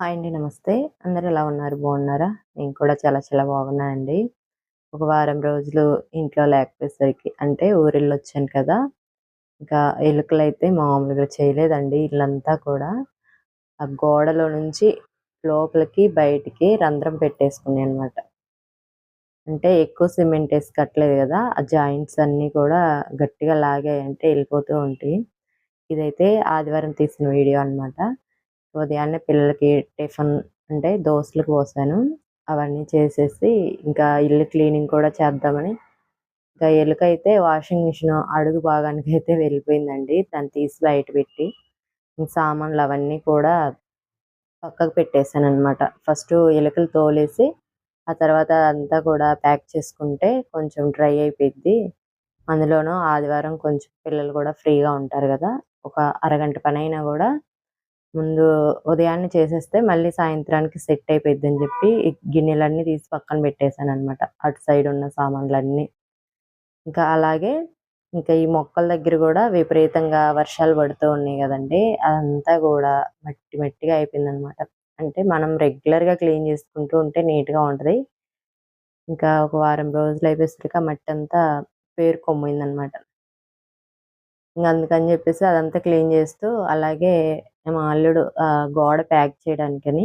Hi అండి నమస్తే. అందరు ఎలా ఉన్నారు? బాగున్నారా? నేను కూడా చాలా చాలా బాగున్నానండి ఒక వారం రోజులు ఇంట్లో లేకపోయేసరికి అంటే ఊరిళ్ళొచ్చాను కదా. ఇంకా ఎలుకలు అయితే మామూలుగా చేయలేదండి ఇల్లంతా కూడా. ఆ గోడలో నుంచి లోపలికి బయటికి రంధ్రం పెట్టేసుకున్నాయి అనమాట అంటే ఎక్కువ సిమెంట్ వేసి కట్టలేదు కదా ఆ జాయింట్స్ అన్నీ కూడా గట్టిగా లాగాయంటే వెళ్ళిపోతూ ఉంటాయి. ఇదైతే ఆదివారం తీసిన వీడియో అనమాట ఉదయాన్నే పిల్లలకి టిఫిన్ అంటే దోశలకు పోసాను అవన్నీ చేసేసి ఇంకా ఇల్లు క్లీనింగ్ కూడా చేద్దామని. ఇంకా ఎలుక అయితే వాషింగ్ మిషన్ అడుగు భాగానికి అయితే వెళ్ళిపోయిందండి. దాన్ని తీసి బయట పెట్టి సామాన్లు అవన్నీ కూడా పక్కకు పెట్టేశాను అనమాట ఫస్ట్ ఎలుకలు తోలేసి ఆ తర్వాత అంతా కూడా ప్యాక్ చేసుకుంటే కొంచెం డ్రై అయిపోయింది అందులోనూ ఆదివారం కొంచెం పిల్లలు కూడా ఫ్రీగా ఉంటారు కదా. ఒక అరగంట పని అయినా కూడా ముందు ఉదయాన్నే చేసేస్తే మళ్ళీ సాయంత్రానికి సెట్ అయిపోద్ది అని చెప్పి గిన్నెలన్నీ తీసి పక్కన పెట్టేశాను అనమాట అటు సైడ్ ఉన్న సామాన్లన్నీ. ఇంకా అలాగే ఇంకా ఈ మొక్కల దగ్గర కూడా విపరీతంగా వర్షాలు పడుతూ ఉన్నాయి కదండి. అదంతా కూడా మట్టి మట్టిగా అయిపోయింది అనమాట అంటే మనం రెగ్యులర్గా క్లీన్ చేసుకుంటూ ఉంటే నీట్గా ఉంటుంది. ఇంకా ఒక వారం రోజులు అయిపోయేసరికి ఆ మట్టి అంతా పేరుకొమ్మింది అనమాట ఇంకా అందుకని చెప్పేసి అదంతా క్లీన్ చేస్తూ అలాగే మా అల్లుడు గోడ ప్యాక్ చేయడానికని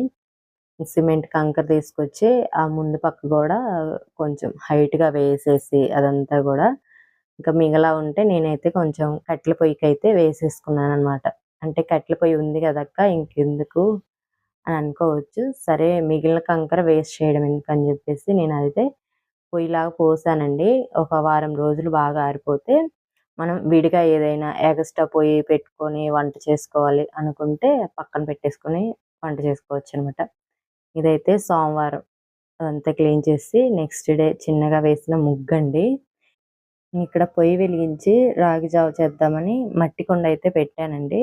సిమెంట్ కంకర తీసుకొచ్చి ఆ ముందు పక్క కూడా కొంచెం హైట్గా వేసేసి అదంతా కూడా. ఇంకా మిగలా ఉంటే నేనైతే కొంచెం కట్టెల పొయ్యికి అయితే వేసేసుకున్నాను అనమాట అంటే కట్టెల పొయ్యి ఉంది కదక్క ఇంకెందుకు అని అనుకోవచ్చు. సరే మిగిలిన కంకర వేస్ట్ చేయడం ఎందుకని చెప్పేసి నేను అయితే పొయ్యిలాగా పోసానండి. ఒక వారం రోజులు బాగా ఆరిపోతే మనం విడిగా ఏదైనా ఎగస్ట్రా పొయ్యి పెట్టుకొని వంట చేసుకోవాలి అనుకుంటే పక్కన పెట్టేసుకొని వంట చేసుకోవచ్చు అనమాట ఇదైతే సోమవారం. అదంతా క్లీన్ చేసి నెక్స్ట్ డే చిన్నగా వేసిన ముగ్గండి. ఇక్కడ పొయ్యి వెలిగించి రాగి జావ చేద్దామని మట్టి కుండ అయితే పెట్టానండి.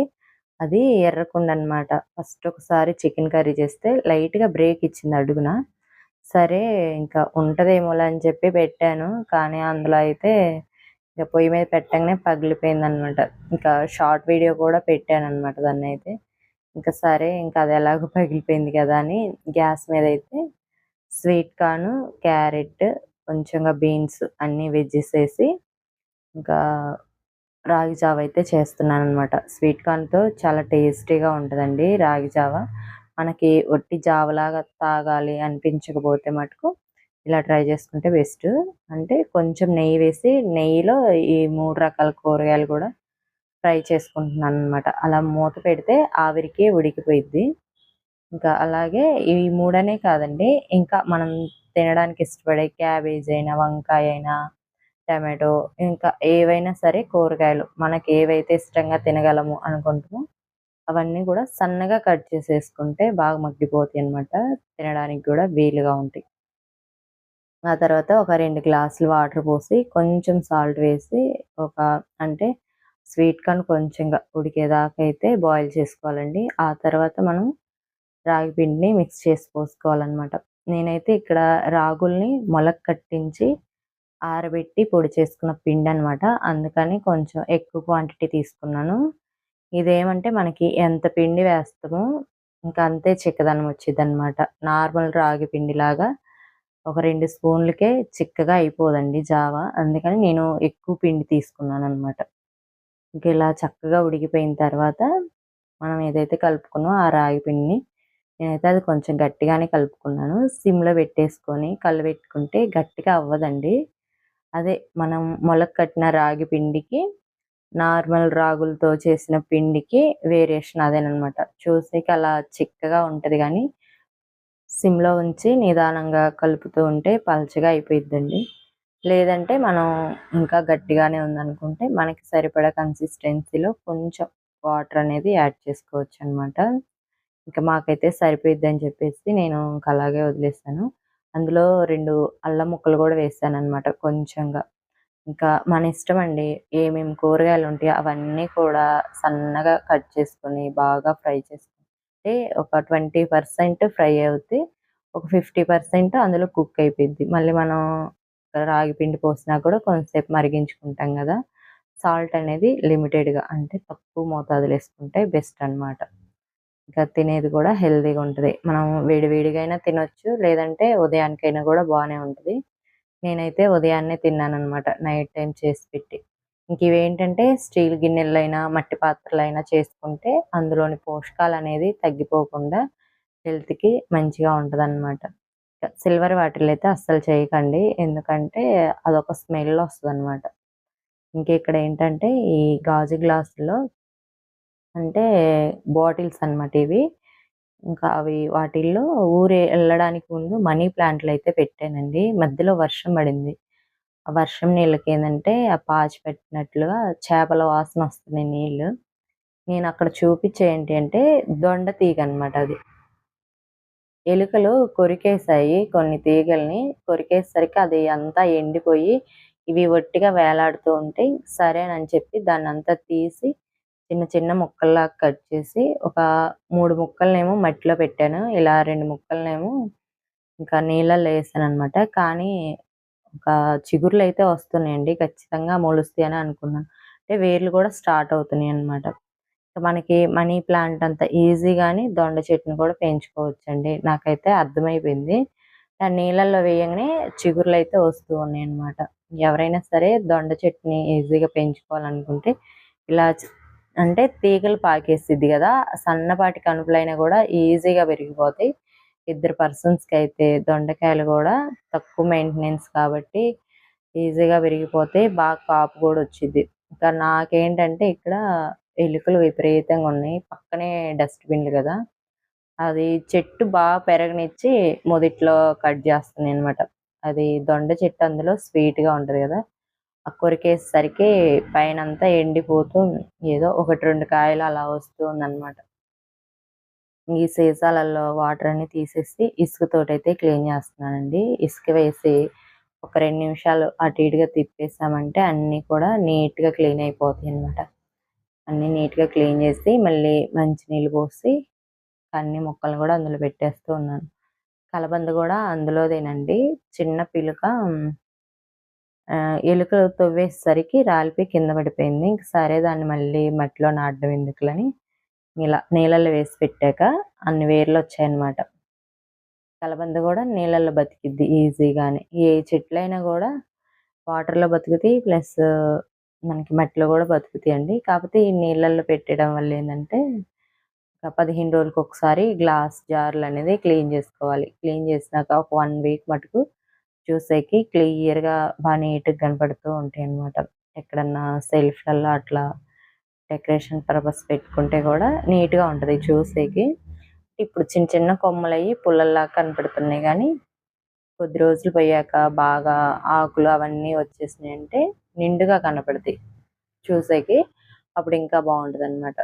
అది ఎర్రకుండ అనమాట. ఫస్ట్ ఒకసారి చికెన్ కర్రీ చేస్తే లైట్గా బ్రేక్ ఇచ్చింది అడుగున. సరే ఇంకా ఉంటదేమోలా అని చెప్పి పెట్టాను. కానీ అందులో అయితే ఇక పొయ్యి మీద పెట్టగానే పగిలిపోయింది అనమాట ఇంకా షార్ట్ వీడియో కూడా పెట్టాను అనమాట దాన్ని అయితే ఇంకా సరే ఇంకా అది ఎలాగో పగిలిపోయింది కదా అని గ్యాస్ మీద అయితే స్వీట్ కార్న్ క్యారెట్ కొంచెంగా బీన్స్ అన్నీ వెజ్జెస్ వేసి ఇంకా రాగి జావ అయితే చేస్తున్నాను అనమాట స్వీట్ కార్న్తో చాలా టేస్టీగా ఉంటుందండి రాగి జావ. మనకి ఒట్టి జావలాగా తాగాలి అనిపించకపోతే మటుకు ఇలా ట్రై చేసుకుంటే బెస్ట్. అంటే కొంచెం నెయ్యి వేసి నెయ్యిలో ఈ మూడు రకాల కూరగాయలు కూడా ఫ్రై చేసుకుంటున్నాను అనమాట అలా మూత పెడితే ఆవిరికి ఉడికిపోయిద్ది. ఇంకా అలాగే ఈ మూడనే కాదండి ఇంకా మనం తినడానికి ఇష్టపడే క్యాబేజ్ అయినా వంకాయ అయినా టమాటో ఇంకా ఏవైనా సరే కూరగాయలు మనకి ఏవైతే ఇష్టంగా తినగలము అనుకుంటామో అవన్నీ కూడా సన్నగా కట్ చేసేసుకుంటే బాగా మగ్గిపోతాయి అనమాట తినడానికి కూడా వీలుగా ఉంటాయి. ఆ తర్వాత ఒక రెండు గ్లాసులు వాటర్ పోసి కొంచెం సాల్ట్ వేసి ఒక అంటే స్వీట్ కార్న్ కొంచెంగా ఉడికేదాకా అయితే బాయిల్ చేసుకోవాలండి. ఆ తర్వాత మనం రాగి పిండిని మిక్స్ చేసి పోసుకోవాలన్నమాట. నేనైతే ఇక్కడ రాగుల్ని మొలక కట్టించి ఆరబెట్టి పొడి చేసుకున్న పిండి అనమాట అందుకని కొంచెం ఎక్కువ క్వాంటిటీ తీసుకున్నాను. ఇదేమంటే మనకి ఎంత పిండి వేస్తామో ఇంకా అంతే చిక్కదనం వచ్చింది అనమాట నార్మల్ రాగి పిండిలాగా ఒక రెండు స్పూన్లకే చిక్కగా అయిపోదండి జావా. అందుకని నేను ఎక్కువ పిండి తీసుకున్నాను అనమాట ఇంకా ఇలా చక్కగా ఉడికిపోయిన తర్వాత మనం ఏదైతే కలుపుకున్నామో ఆ రాగి పిండిని నేనైతే అది కొంచెం గట్టిగానే కలుపుకున్నాను. సిమ్లో పెట్టేసుకొని కళ్ళు పెట్టుకుంటే గట్టిగా అవ్వదండి. అదే మనం మొలక కట్టిన రాగి పిండికి నార్మల్ రాగులతో చేసిన పిండికి వేరియేషన్ అదేనమాట చూసేకి అలా చిక్కగా ఉంటుంది కానీ సిమ్లో ఉంచి నిదానంగా కలుపుతూ ఉంటే పల్చగా అయిపోయిద్దండి. లేదంటే మనం ఇంకా గట్టిగానే ఉందనుకుంటే మనకి సరిపడా కన్సిస్టెన్సీలో కొంచెం వాటర్ అనేది యాడ్ చేసుకోవచ్చు అనమాట ఇంకా మాకైతే సరిపోయిద్దని చెప్పేసి నేను ఇంకా అలాగే వదిలేస్తాను అందులో రెండు అల్లం ముక్కలు కూడా వేసాను అనమాట కొంచెంగా. ఇంకా మన ఇష్టం అండి ఏమేమి కూరగాయలు ఉంటాయి అవన్నీ కూడా సన్నగా కట్ చేసుకొని బాగా ఫ్రై చేసుకుని అంటే ఒక ట్వంటీ పర్సెంట్ ఫ్రై అవుతే ఒక ఫిఫ్టీ పర్సెంట్ అందులో కుక్ అయిపోయింది మళ్ళీ మనం రాగి పిండి పోసినా కూడా కొంతసేపు మరిగించుకుంటాం కదా. సాల్ట్ అనేది లిమిటెడ్గా అంటే తక్కువ మోతాదులు వేసుకుంటే బెస్ట్ అనమాట ఇంకా తినేది కూడా హెల్తీగా ఉంటుంది. మనం వేడివేడిగైనా అయినా తినొచ్చు లేదంటే ఉదయానికైనా కూడా బాగానే ఉంటుంది. నేనైతే ఉదయాన్నే తిన్నాను అనమాట నైట్ టైం చేసి పెట్టి. ఇంక ఇవేంటంటే స్టీల్ గిన్నెలైనా మట్టి పాత్రలైనా చేసుకుంటే అందులోని పోషకాలు అనేది తగ్గిపోకుండా హెల్త్కి మంచిగా ఉంటుంది అనమాట సిల్వర్ వాటిలో అయితే అస్సలు చేయకండి. ఎందుకంటే అదొక స్మెల్ వస్తుంది అనమాట ఇంకా ఇక్కడ ఏంటంటే ఈ గాజు గ్లాసులో అంటే బాటిల్స్ అనమాట ఇవి. ఇంకా అవి వాటిల్లో ఊరే వెళ్ళడానికి ముందు మనీ ప్లాంట్లు అయితే పెట్టానండి. మధ్యలో వర్షం పడింది. ఆ వర్షం నీళ్ళకి ఏంటంటే ఆ పాచి పెట్టినట్లుగా చేపల వాసన వస్తుంది నీళ్ళు. నేను అక్కడ చూపించే ఏంటి అంటే దొండ తీగ అనమాట అది. ఎలుకలు కొరికేసాయి కొన్ని తీగల్ని. కొరికేసరికి అది అంతా ఎండిపోయి ఇవి ఒట్టిగా వేలాడుతూ ఉంటే సరేనని చెప్పి దాన్ని అంతా తీసి చిన్న చిన్న ముక్కల్లాగా కట్ చేసి ఒక మూడు ముక్కలనేమో మట్టిలో పెట్టాను. ఇలా రెండు ముక్కలనేమో ఇంకా నీళ్ళల్లో వేసాను అనమాట కానీ ఒక చిగురులు అయితే వస్తున్నాయండి. ఖచ్చితంగా మొలుస్తాయి అని అనుకున్నాను. అంటే వేర్లు కూడా స్టార్ట్ అవుతున్నాయి అనమాట మనకి మనీ ప్లాంట్ అంత ఈజీగాని దొండ చెట్టుని కూడా పెంచుకోవచ్చండి. నాకైతే అర్థమైపోయింది. ఆ నీళ్ళల్లో వేయగానే చిగురులు అయితే వస్తూ ఉన్నాయి అనమాట ఎవరైనా సరే దొండ చెట్టుని ఈజీగా పెంచుకోవాలనుకుంటే ఇలా అంటే తీగలు పాకేసిద్ది కదా. సన్నపాటి కనుపులైనా కూడా ఈజీగా పెరిగిపోతాయి ఇద్దరు పర్సన్స్కి అయితే దొండకాయలు కూడా తక్కువ మెయింటెనెన్స్ కాబట్టి ఈజీగా విరిగిపోతే బాగా కాపు కూడా వచ్చింది ఇంకా నాకేంటంటే ఇక్కడ ఎలుకలు విపరీతంగా ఉన్నాయి. పక్కనే డస్ట్బిన్లు కదా. అది చెట్టు బాగా పెరగనిచ్చి మొదట్లో కట్ చేస్తున్నాయి అనమాట అది దొండ చెట్టు అందులో స్వీట్గా ఉంటుంది కదా. ఆ కొరికేసరికి పైన అంతా ఎండిపోతూ ఏదో ఒకటి రెండు కాయలు అలా వస్తూ ఉందన్నమాట. ఈ సీసాలలో వాటర్ అన్ని తీసేసి ఇసుకతోటైతే క్లీన్ చేస్తున్నానండి. ఇసుక వేసి ఒక రెండు నిమిషాలు అటు ఇటుగా తిప్పేసామంటే అన్నీ కూడా నీట్గా క్లీన్ అయిపోతాయి అనమాట అన్నీ నీట్గా క్లీన్ చేసి మళ్ళీ మంచి నీళ్ళు పోసి అన్ని మొక్కలు కూడా అందులో పెట్టేస్తూ ఉన్నాను. కలబంద కూడా అందులోదేనండి. చిన్న పిలుక ఎలుకలు తవ్వేసరికి రాలిపోయి కింద పడిపోయింది. ఇంక సరే దాన్ని మళ్ళీ మట్టిలో నాటడం ఎందుకులని ఇలా నీళ్ళల్లో వేసి పెట్టాక అన్ని వేర్లు వచ్చాయన్నమాట. కలబంద కూడా నీళ్ళల్లో బతికిద్ది ఈజీగానే. ఏ చెట్లైనా కూడా వాటర్లో బతుకుతాయి ప్లస్ మనకి మట్టిలో కూడా బతుకుతాయి అండి. కాకపోతే ఈ నీళ్ళల్లో పెట్టడం వల్ల ఏంటంటే ఒక పదిహేను రోజులకు ఒకసారి గ్లాస్ జార్లు అనేది క్లీన్ చేసుకోవాలి. క్లీన్ చేసినాక ఒక వన్ వీక్ మటుకు చూసేకి క్లియర్గా బాగా నీట్గా కనపడుతూ ఉంటాయి అన్నమాట ఎక్కడన్నా సెల్ఫ్లలో అట్లా డెకరేషన్ పర్పస్ పెట్టుకుంటే కూడా నీట్గా ఉంటుంది చూసేకి. ఇప్పుడు చిన్న చిన్న కొమ్మలు అయ్యి పుల్లల్లా కనపడుతున్నాయి కానీ కొద్ది రోజులు పోయాక బాగా ఆకులు అవన్నీ వచ్చేసినాయి అంటే నిండుగా కనపడతాయి చూసేకి. అప్పుడు ఇంకా బాగుంటుంది అనమాట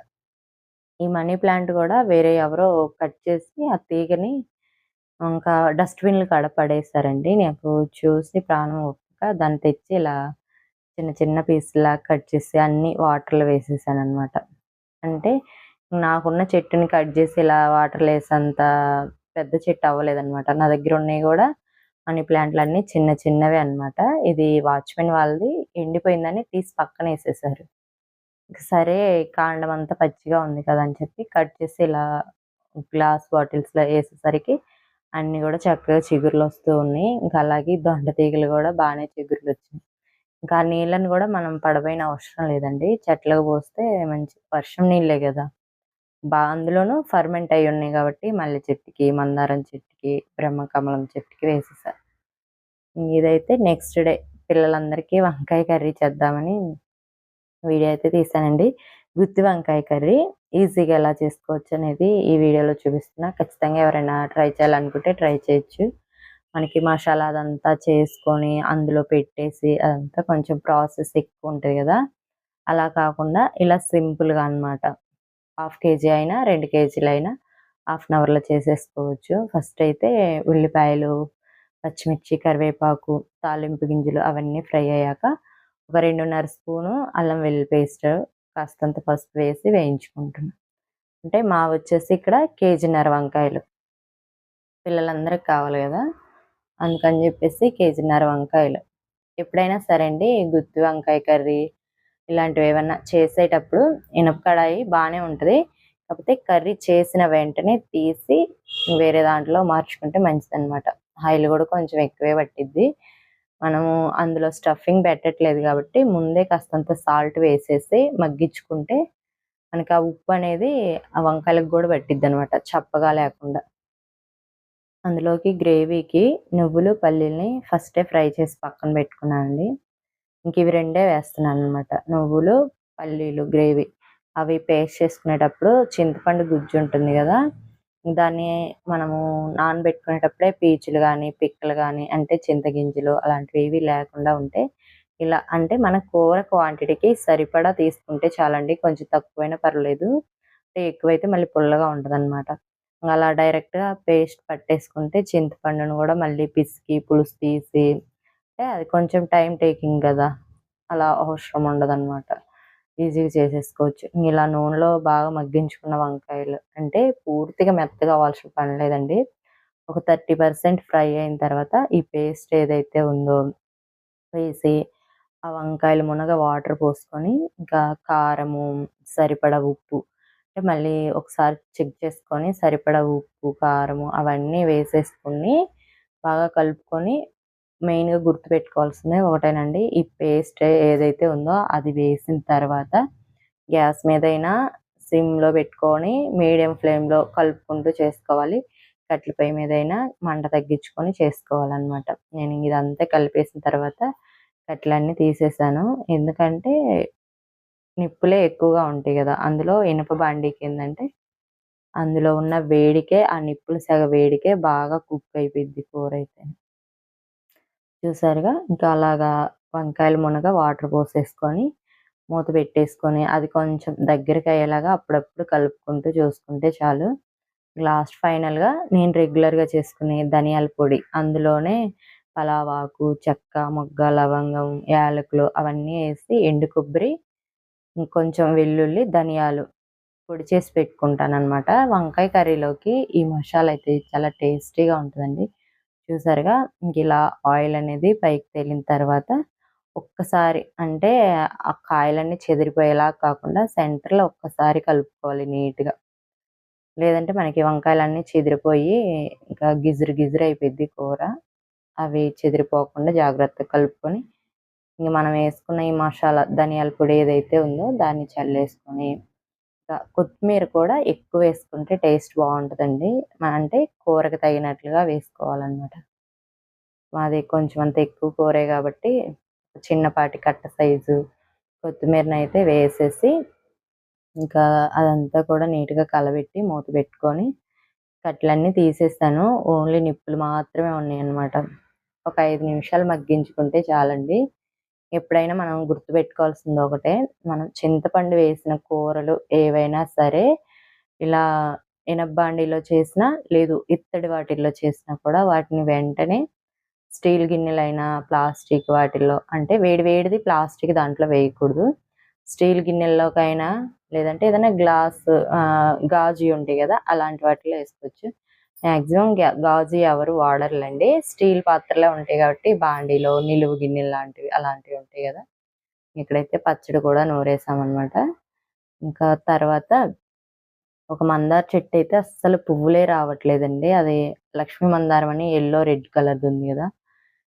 ఈ మనీ ప్లాంట్ కూడా వేరే ఎవరో కట్ చేసి ఆ తీగని ఇంకా డస్ట్‌బిన్‌లు కాడ పడేసారండి. నాకు చూసి ప్రాణం ఒప్పుక దాన్ని తెచ్చి ఇలా చిన్న చిన్న పీసులా కట్ చేసి అన్ని వాటర్‌లో వేసేసాననమాట. అంటే నాకున్న చెట్టుని కట్ చేసి ఇలా వాటర్‌లో వేసేంత పెద్ద చెట్టు అవ్వలేదన్నమాట నా దగ్గర ఉన్నాయి కూడా మనీ ప్లాంట్‌లన్నీ చిన్న చిన్నవే అనమాట. ఇది వాచ్‌మెన్ వాళ్ళది ఎండిపోయిందని తీసి పక్కన వేసేసారు. సరే కాండం అంతా పచ్చిగా ఉంది కదా అని చెప్పి కట్ చేసి ఇలా గ్లాస్ బాటిల్స్‌లో వేసేసరికి అన్నీ కూడా చక్కగా చిగురులు వస్తూ ఉన్నాయి ఇంకా అలాగే దొండ తీగలు కూడా బాగానే చిగురులు వచ్చినాయి ఇంకా ఆ నీళ్ళని కూడా మనం పడబోయిన అవసరం లేదండి. చెట్లకు పోస్తే మంచి వర్షం నీళ్ళే కదా. బా అందులోనూ ఫర్మెంట్ అయి ఉన్నాయి కాబట్టి మల్లె చెట్టుకి మందారం చెట్టుకి బ్రహ్మకమలం చెట్టుకి వేసేసారు ఇదైతే నెక్స్ట్ డే పిల్లలందరికీ వంకాయ కర్రీ చేద్దామని వీడియో అయితే తీసానండి. గుత్తి వంకాయ కర్రీ ఈజీగా ఎలా చేసుకోవచ్చు అనేది ఈ వీడియోలో చూపిస్తున్నా. ఖచ్చితంగా ఎవరైనా ట్రై చేయాలనుకుంటే ట్రై చేయొచ్చు. మనకి మసాలా అదంతా చేసుకొని అందులో పెట్టేసి అదంతా కొంచెం ప్రాసెస్ ఎక్కువ ఉంటుంది కదా. అలా కాకుండా ఇలా సింపుల్గా అనమాట హాఫ్ కేజీ అయినా రెండు కేజీలు అయినా హాఫ్ అన్ అవర్లో చేసేసుకోవచ్చు. ఫస్ట్ అయితే ఉల్లిపాయలు పచ్చిమిర్చి కరివేపాకు తాలింపు గింజలు అవన్నీ ఫ్రై అయ్యాక ఒక రెండున్నర స్పూను అల్లం వెల్లుల్లి పేస్ట్ కాస్తంత పసుపు వేసి వేయించుకుంటున్నాను అంటే మా వచ్చేసి ఇక్కడ కేజీన్నర వంకాయలు. పిల్లలందరికి కావాలి కదా. అందుకని చెప్పేసి కేజీన్నర వంకాయలు. ఎప్పుడైనా సరే అండి గుత్తి వంకాయ కర్రీ ఇలాంటివి ఏమన్నా చేసేటప్పుడు ఇనప కడాయి బాగానే ఉంటుంది. కాకపోతే కర్రీ చేసిన వెంటనే తీసి వేరే దాంట్లో మార్చుకుంటే మంచిది అనమాట ఆయిల్ కూడా కొంచెం ఎక్కువే పట్టిద్ది. మనము అందులో స్టఫింగ్ పెట్టట్లేదు కాబట్టి ముందే కాస్తంత సాల్ట్ వేసేసి మగ్గించుకుంటే మనకి ఆ ఉప్పు అనేది ఆ వంకాయలకు కూడా పట్టిద్ది అనమాట చప్పగా లేకుండా. అందులోకి గ్రేవీకి నువ్వులు పల్లీల్ని ఫస్టే ఫ్రై చేసి పక్కన పెట్టుకున్నాను అండి. ఇంక ఇవి రెండే వేస్తున్నాను అనమాట నువ్వులు పల్లీలు గ్రేవీ. అవి పేస్ట్ చేసుకునేటప్పుడు చింతపండు గుజ్జు ఉంటుంది కదా దాన్ని మనము నానబెట్టుకునేటప్పుడే పీచులు కానీ పిక్కలు కానీ అంటే చింతగింజలు అలాంటివి ఏవి లేకుండా ఉంటే ఇలా అంటే మన కూర క్వాంటిటీకి సరిపడా తీసుకుంటే చాలండి. కొంచెం తక్కువైనా పర్లేదు. ఎక్కువైతే మళ్ళీ పుల్లగా ఉంటుంది అనమాట అలా డైరెక్ట్గా పేస్ట్ పట్టేసుకుంటే చింతపండును కూడా మళ్ళీ పిసికి పులుసు తీసి అంటే అది కొంచెం టైం టేకింగ్ కదా అలా అవసరం ఉండదన్నమాట. ఈజీగా చేసేసుకోవచ్చు. ఇలా నూనెలో బాగా మగ్గించుకున్న వంకాయలు అంటే పూర్తిగా మెత్తగా అవ్వాల్సిన పని లేదండి. ఒక థర్టీ పర్సెంట్ ఫ్రై అయిన తర్వాత ఈ పేస్ట్ ఏదైతే ఉందో వేసి ఆ వంకాయలు మునగ వాటర్ పోసుకొని ఇంకా కారము సరిపడా ఉప్పు మళ్ళీ ఒకసారి చెక్ చేసుకొని సరిపడా ఉప్పు కారము అవన్నీ వేసేసుకొని బాగా కలుపుకొని మెయిన్గా గుర్తుపెట్టుకోవాల్సిందే ఒకటేనండి. ఈ పేస్ట్ ఏదైతే ఉందో అది వేసిన తర్వాత గ్యాస్ మీదైనా సిమ్లో పెట్టుకొని మీడియం ఫ్లేమ్లో కలుపుకుంటూ చేసుకోవాలి. కట్లపై పొయ్యి మీదైనా మంట తగ్గించుకొని చేసుకోవాలన్నమాట. నేను ఇదంతా కలిపేసిన తర్వాత కట్లన్నీ తీసేసాను. ఎందుకంటే నిప్పులే ఎక్కువగా ఉంటాయి కదా! అందులో ఇనుప బండికి ఏంటంటే అందులో ఉన్న వేడికే ఆ నిప్పులు సగ వేడికే బాగా కుక్ అయిపోయింది కూర అయితే చూసారుగా? ఇంకా అలాగా వంకాయలు మునగ వాటర్ పోసేసుకొని మూత పెట్టేసుకొని అది కొంచెం దగ్గరికి అయ్యేలాగా అప్పుడప్పుడు కలుపుకుంటూ చూసుకుంటే చాలు. లాస్ట్ ఫైనల్గా నేను రెగ్యులర్గా చేసుకునే ధనియాల పొడి అందులోనే పలావాకు చెక్క మొగ్గ లవంగం యాలకులు అవన్నీ వేసి ఎండు కొబ్బరి కొంచెం వెల్లుల్లి ధనియాలు పొడి చేసి పెట్టుకుంటాను అనమాట వంకాయ కర్రీలోకి ఈ మసాలా అయితే చాలా టేస్టీగా ఉంటుందండి. చూసారుగా ఇంక ఇలా ఆయిల్ అనేది పైకి తేలిన తర్వాత ఒక్కసారి అంటే ఆ కాయలన్నీ చెదిరిపోయేలా కాకుండా సెంటర్లో ఒక్కసారి కలుపుకోవాలి నీట్గా. లేదంటే మనకి వంకాయలన్నీ చెదిరిపోయి ఇంకా గిజురు గిజురు అయిపోద్ది కూర. అవి చెదిరిపోకుండా జాగ్రత్తగా కలుపుకొని ఇంక మనం వేసుకున్న ఈ మసాలా ధనియాల పొడి ఏదైతే ఉందో దాన్ని చల్లేసుకొని కొత్తిమీర కూడా ఎక్కువ వేసుకుంటే టేస్ట్ బాగుంటుందండి. అంటే కూరకు తగినట్లుగా వేసుకోవాలన్నమాట. మాది కొంచెం అంత ఎక్కువ కూరే కాబట్టి చిన్నపాటి కట్ట సైజు కొత్తిమీరని అయితే వేసేసి ఇంకా అదంతా కూడా నీట్గా కలబెట్టి మూత పెట్టుకొని కట్లన్నీ తీసేస్తాను. ఓన్లీ నిప్పులు మాత్రమే ఉన్నాయి అన్నమాట ఒక ఐదు నిమిషాలు మగ్గించుకుంటే చాలండి. ఎప్పుడైనా మనం గుర్తుపెట్టుకోవాల్సింది ఒకటే. మనం చింతపండు వేసిన కూరలు ఏవైనా సరే ఇలా ఇనబ్బాండిలో చేసినా లేదు ఇత్తడి వాటిల్లో చేసినా కూడా వాటిని వెంటనే స్టీల్ గిన్నెలైనా ప్లాస్టిక్ వాటిల్లో అంటే వేడి వేడిది ప్లాస్టిక్ దాంట్లో వేయకూడదు. స్టీల్ గిన్నెల్లోకైనా లేదంటే ఏదైనా గ్లాస్ గాజు ఉంటాయి కదా అలాంటి వాటిలో వేసుకోవచ్చు. మ్యాక్సిమం గాజు ఎవరు వాడర్లండి. స్టీల్ పాత్రలే ఉంటాయి కాబట్టి బాండీలో నిలువు గిన్నెలు లాంటివి అలాంటివి ఉంటాయి కదా. ఇక్కడైతే పచ్చడి కూడా నూరేసామన్నమాట. ఇంకా తర్వాత ఒక మందార చెట్టు అయితే అస్సలు పువ్వులే రావట్లేదండి. అది లక్ష్మీ మందారం అని ఎల్లో రెడ్ కలర్ ఉంది కదా.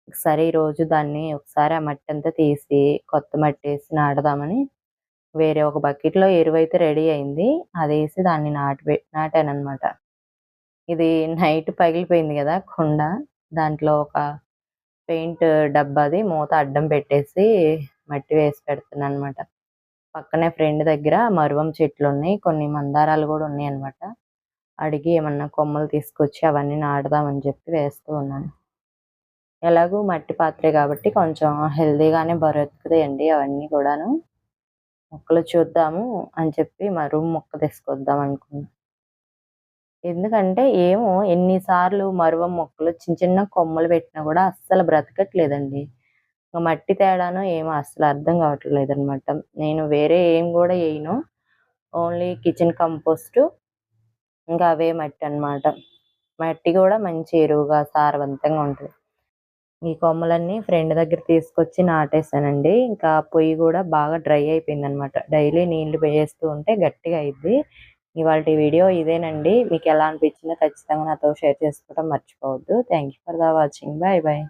ఒకసారి ఈరోజు దాన్ని ఒకసారి ఆ మట్టి అంతా తీసి కొత్త మట్టి వేసి నాటుదామని వేరే ఒక బకెట్లో ఎరువు అయితే రెడీ అయింది. అది వేసి దాన్ని నాటి నాటాను అనమాట ఇది నైట్ పగిలిపోయింది కదా కుండ. దాంట్లో ఒక పెయింట్ డబ్బాది మూత అడ్డం పెట్టేసి మట్టి వేసి పెడుతున్నాను అనమాట పక్కనే ఫ్రెండ్ దగ్గర మరువం చెట్లు ఉన్నాయి కొన్ని మందారాలు కూడా ఉన్నాయి అనమాట అడిగి ఏమన్నా కొమ్మలు తీసుకొచ్చి అవన్నీ నాడదామని చెప్పి వేస్తూ ఉన్నాను. ఎలాగూ మట్టి పాత్రే కాబట్టి కొంచెం హెల్దీగానే బరుకుతాయండి అవన్నీ కూడాను. మొక్కలు చూద్దాము అని చెప్పి మరువు మొక్క తీసుకొద్దాం అనుకున్నాను ఎందుకంటే ఏమో ఎన్నిసార్లు మరువం మొక్కలు చిన్న చిన్న కొమ్మలు పెట్టినా కూడా అస్సలు బ్రతకట్లేదండి. మట్టి తేడాను ఏమో అస్సలు అర్థం కావట్లేదు అనమాట నేను వేరే ఏం కూడా వేయను. ఓన్లీ కిచెన్ కంపోస్ట్ ఇంకా అవే మట్టి అనమాట మట్టి కూడా మంచి ఎరువుగా సారవంతంగా ఉంటుంది. ఈ కొమ్మలన్నీ ఫ్రెండ్ దగ్గర తీసుకొచ్చి నాటేసానండి ఇంకా పొయ్యి కూడా బాగా డ్రై అయిపోయింది అనమాట డైలీ నీళ్ళు వేస్తూ ఉంటే గట్టిగా అయింది ఇవాళ వీడియో ఇదేనండి. మీకు ఎలా అనిపించిందో ఖచ్చితంగా నాతో షేర్ చేసుకోవడం మర్చిపోవద్దు. Thank you for the watching bye bye